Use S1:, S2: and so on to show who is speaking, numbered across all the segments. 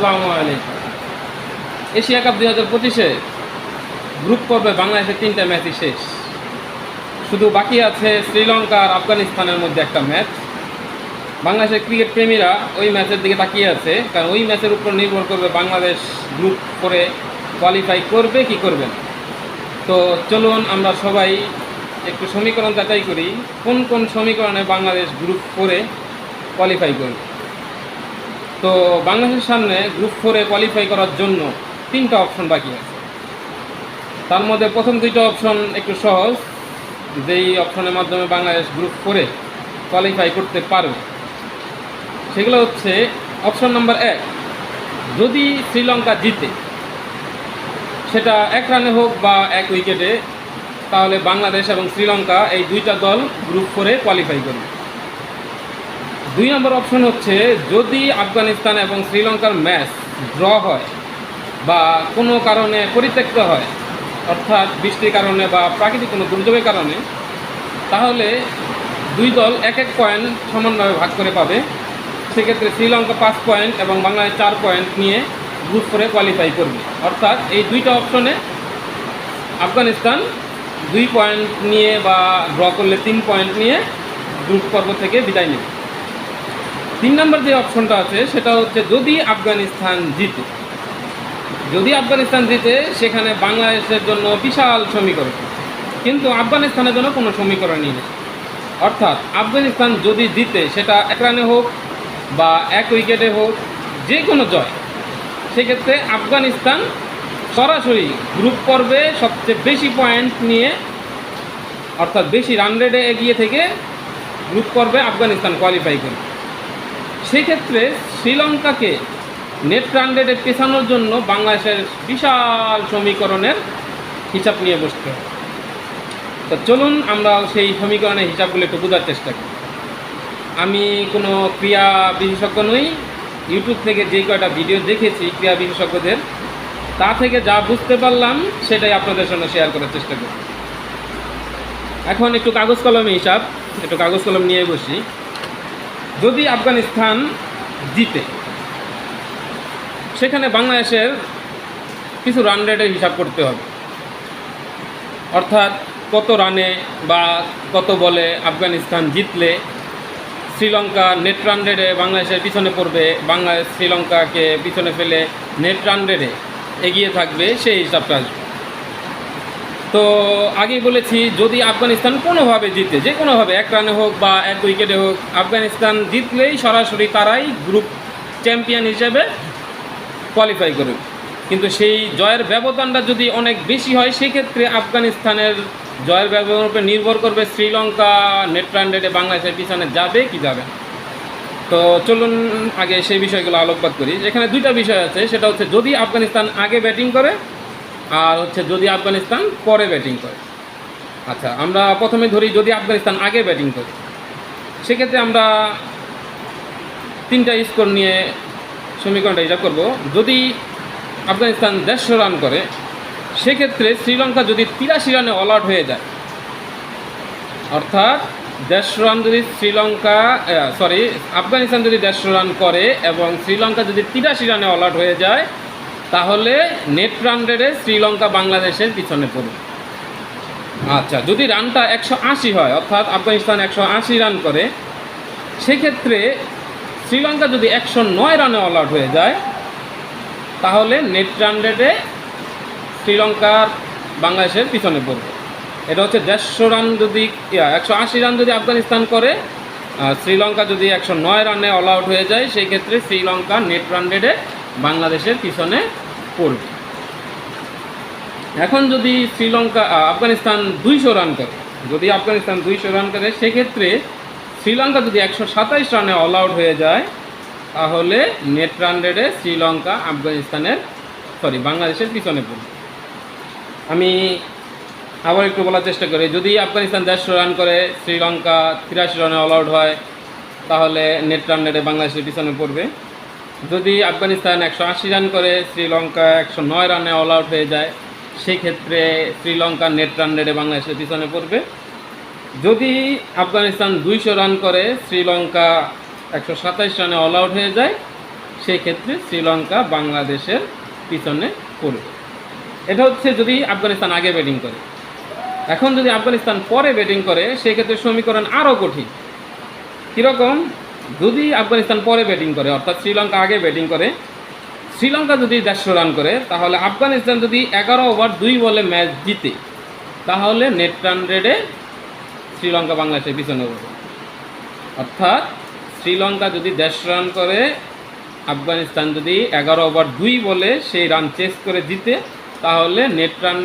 S1: আসসালামু আলাইকুম। Asia cup দুই হাজার পঁচিশে গ্রুপ পর্বে বাংলাদেশের তিনটা ম্যাচই শেষ। শুধু বাকি আছে শ্রীলঙ্কা আর আফগানিস্তানের মধ্যে একটা ম্যাচ। বাংলাদেশের ক্রিকেট প্রেমীরা ওই ম্যাচের দিকে তাকিয়ে আছে, কারণ ওই ম্যাচের উপর নির্ভর করবে বাংলাদেশ গ্রুপ করে কোয়ালিফাই করবে কি করবে না। তো চলুন আমরা সবাই একটু সমীকরণ যাচাই করি, কোন কোন সমীকরণে বাংলাদেশ গ্রুপ করে কোয়ালিফাই করবে। তো বাংলাদেশের সামনে গ্রুপ ফোরে কোয়ালিফাই করার জন্য তিনটা অপশন বাকি আছে। তার মধ্যে প্রথম দুইটা অপশন একটু সহজ, যেই অপশনের মাধ্যমে বাংলাদেশ গ্রুপ ফোরে কোয়ালিফাই করতে পারবে। সেগুলো হচ্ছে অপশন নাম্বার এক, যদি শ্রীলঙ্কা জিতে, সেটা এক রানে হোক বা এক উইকেটে, তাহলে বাংলাদেশ এবং শ্রীলঙ্কা এই দুইটা দল গ্রুপ ফোরে কোয়ালিফাই করবে। দুই নম্বর অপশন হচ্ছে, যদি আফগানিস্তান এবং শ্রীলঙ্কার ম্যাচ ড্র হয় বা কোনো কারণে পরিত্যক্ত হয়, অর্থাৎ বৃষ্টির কারণে বা প্রাকৃতিক কোনো দুর্যোগের কারণে, তাহলে দুই দল এক এক পয়েন্ট সমানভাবে ভাগ করে পাবে। সেক্ষেত্রে শ্রীলঙ্কা পাঁচ পয়েন্ট এবং বাংলাদেশ চার পয়েন্ট নিয়ে গ্রুপ ফোরে কোয়ালিফাই করবে। অর্থাৎ এই দুইটা অপশনে আফগানিস্তান দুই পয়েন্ট নিয়ে বা ড্র করলে তিন পয়েন্ট নিয়ে গ্রুপ পর্ব থেকে বিদায় নেবে। তিন নম্বর যে অপশনটা আছে, সেটা হচ্ছে যদি আফগানিস্তান জিতে। যদি আফগানিস্তান জিতে, সেখানে বাংলাদেশের জন্য বিশাল সমীকরণ। কিন্তু আফগানিস্তানের জন্য কোনো সমীকরণই নেই। অর্থাৎ আফগানিস্তান যদি জিতে, সেটা এক রানে হোক বা এক উইকেটে হোক, যে কোনো জয়, সেক্ষেত্রে আফগানিস্তান সরাসরি গ্রুপ পর্বে সবচেয়ে বেশি পয়েন্ট নিয়ে, অর্থাৎ বেশি রান রেটে এগিয়ে থেকে গ্রুপ পর্বে আফগানিস্তান কোয়ালিফাই করবে সেক্ষেত্রে শ্রীলঙ্কাকে নেট রান রেটে পেছানোর জন্য বাংলাদেশের বিশাল সমীকরণের হিসাব নিয়ে বসতে তো চলুন আমরা সেই সমীকরণের হিসাবগুলো একটু বোঝার চেষ্টা করি। আমি কোনো ক্রিয়া বিশেষজ্ঞ নই। ইউটিউব থেকে যে কয়টা ভিডিও দেখেছি ক্রিয়া বিশেষজ্ঞদের, তা থেকে যা বুঝতে পারলাম, সেটাই আপনাদের সঙ্গে শেয়ার করার চেষ্টা করি। এখন একটু কাগজ কলমে হিসাব, একটু কাগজ কলম নিয়ে বসি। যদি আফগানিস্তান জিতে, সেখানে বাংলাদেশের কিছু রান রেটের হিসাব করতে হবে। অর্থাৎ কত রানে বা কত বলে আফগানিস্তান জিতলে শ্রীলঙ্কা নেট রান রেটে বাংলাদেশের পিছনে পড়বে, বাংলাদেশ শ্রীলঙ্কাকে পিছনে ফেলে নেট রান রেটে এগিয়ে থাকবে, সেই হিসাবটা আসবে। তো আগেই বলেছি, যদি আফগানিস্তান কোনোভাবে জিতে, যে কোনোভাবে, এক রানে হোক বা এক উইকেটে হোক, আফগানিস্তান জিতলেই সরাসরি তারাই গ্রুপ চ্যাম্পিয়ন হিসেবে কোয়ালিফাই করবে কিন্তু সেই জয়ের ব্যবধানটা যদি অনেক বেশি হয়, সেক্ষেত্রে আফগানিস্তানের জয়ের ব্যবধানের উপর নির্ভর করবে শ্রীলঙ্কা নেট বাংলাদেশের পিছনে যাবে কি যাবে তো চলুন আগে সেই বিষয়গুলো আলোকপাত করি। এখানে দুইটা বিষয় আছে, সেটা হচ্ছে যদি আফগানিস্তান আগে ব্যাটিং করে আর হচ্ছে যদি আফগানিস্তান পরে ব্যাটিং করে। আচ্ছা আমরা প্রথমে ধরি যদি আফগানিস্তান আগে ব্যাটিং করে। সেক্ষেত্রে আমরা তিনটা স্কোর নিয়ে সমীকরণটা হিসাব করব। যদি আফগানিস্তান দেড়শো রান করে, সেক্ষেত্রে শ্রীলঙ্কা যদি তিরাশি রানে অল আউট হয়ে যায়, অর্থাৎ দেড়শো রান যদি শ্রীলঙ্কা সরি আফগানিস্তান যদি দেড়শো রান করে এবং শ্রীলঙ্কা যদি তিরাশি রানে অল আউট হয়ে যায় তাহলে নেট রান রেটে শ্রীলঙ্কা বাংলাদেশের পিছনে পড়বে। আচ্ছা যদি রানটা একশো আশি হয়, অর্থাৎ আফগানিস্তান একশো আশি রান করে, সেক্ষেত্রে শ্রীলঙ্কা যদি একশো নয় রানে অল আউট হয়ে যায়, তাহলে নেট রান রেটে শ্রীলঙ্কার বাংলাদেশের পিছনে পড়বে। এটা হচ্ছে দেড়শো রান যদি একশো আশি রান যদি আফগানিস্তান করে শ্রীলঙ্কা যদি একশো নয় রানে অল আউট হয়ে যায় সেই ক্ষেত্রে শ্রীলঙ্কা নেট রান রেটে বাংলাদেশের পিছনে পড়বে। এখন যদি শ্রীলঙ্কা আফগানিস্তান দুইশো রান করে, যদি আফগানিস্তান দুইশো রান করে, সেক্ষেত্রে শ্রীলঙ্কা যদি একশো সাতাইশ রানে অল আউট হয়ে যায়, তাহলে নেট রান রেটে শ্রীলঙ্কা আফগানিস্তানের সরি বাংলাদেশের পিছনে পড়বে। আমি আবার একটু বলার চেষ্টা করি, যদি আফগানিস্তান দেড়শো রান করে, শ্রীলঙ্কা তিরাশি রানে অল আউট হয়, তাহলে নেট রান রেটে বাংলাদেশের পিছনে পড়বে। যদি আফগানিস্তান একশো আশি রান করে, শ্রীলঙ্কা একশো নয় রানে অল আউট হয়ে যায় সেই ক্ষেত্রে শ্রীলঙ্কা নেট রান রেটে বাংলাদেশের পিছনে পড়বে। যদি আফগানিস্তান দুইশো রান করে, শ্রীলঙ্কা একশো সাতাইশ রানে অল আউট হয়ে যায় সেই ক্ষেত্রে শ্রীলঙ্কা বাংলাদেশের পিছনে পড়বে। এটা হচ্ছে যদি আফগানিস্তান আগে ব্যাটিং করে। এখন যদি আফগানিস্তান পরে ব্যাটিং করে, সেক্ষেত্রে সমীকরণ আরও কঠিন। কীরকম? যদি আফগানিস্তান পরে ব্যাটিং করে, অর্থাৎ শ্রীলঙ্কা আগে ব্যাটিং করে, শ্রীলঙ্কা যদি দেড়শো রান করে, তাহলে আফগানিস্তান যদি এগারো ওভার দুই বলে ম্যাচ জিতে, তাহলে নেট রান শ্রীলঙ্কা বাংলাদেশের পিছনে পড়বে অর্থাৎ শ্রীলঙ্কা যদি দেড়শো রান করে, আফগানিস্তান যদি এগারো ওভার দুই বলে সেই রান চেস করে জিতে, তাহলে নেট রান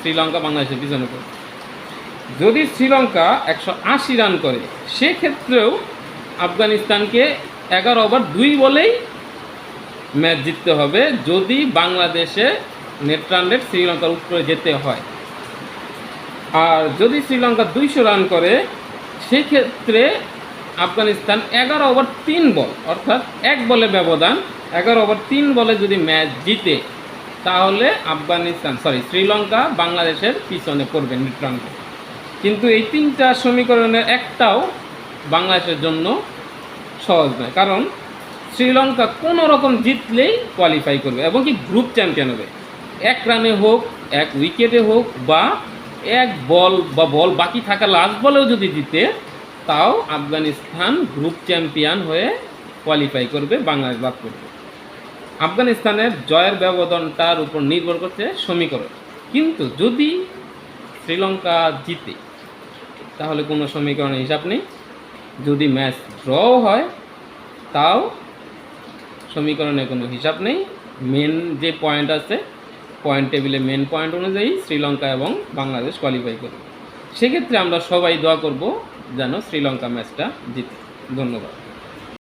S1: শ্রীলঙ্কা বাংলাদেশের পিছনে পড়বে। যদি শ্রীলঙ্কা একশো আশি রান করে, সেক্ষেত্রেও আফগানিস্তানকে এগারো ওভার দুই বলেই ম্যাচ জিততে হবে যদি বাংলাদেশে নেট রান রেট শ্রীলঙ্কার উপরে যেতে হয়। আর যদি শ্রীলঙ্কা দুইশো রান করে, সেক্ষেত্রে আফগানিস্তান এগারো ওভার তিন বল, অর্থাৎ এক বলে ব্যবধান, এগারো ওভার তিন বলে যদি ম্যাচ জিতে, তাহলে আফগানিস্তান সরি শ্রীলঙ্কা বাংলাদেশের পিছনে পড়বে নেট রান কিন্তু এই তিনটা সমীকরণের একটাও বাংলাদেশের জন্য সহজ নয়। কারণ শ্রীলঙ্কা কোনো রকম জিতলেই কোয়ালিফাই করবে এবং কি গ্রুপ চ্যাম্পিয়ন হবে। এক রানে হোক, এক উইকেটে হোক বা এক বল বা বল বাকি থাকা লাস্ট বলেও যদি জিতে, তাও আফগানিস্তান গ্রুপ চ্যাম্পিয়ন হয়ে কোয়ালিফাই করবে, বাংলাদেশ বাদ করবে আফগানিস্তানের জয়ের ব্যবধানটার উপর নির্ভর করছে সমীকরণ। কিন্তু যদি শ্রীলঙ্কা জিতে, তাহলে কোনো সমীকরণের হিসাব নেই। যদি ম্যাচ ড্র হয়, তাও সমীকরণে কোনো হিসাব নেই। মেন যে পয়েন্ট আছে পয়েন্ট টেবিলে মেন পয়েন্ট অনুযায়ী শ্রীলঙ্কা এবং বাংলাদেশ কোয়ালিফাই করবে। সেক্ষেত্রে আমরা সবাই দোয়া করব যেন শ্রীলঙ্কা ম্যাচটা জিতে। ধন্যবাদ।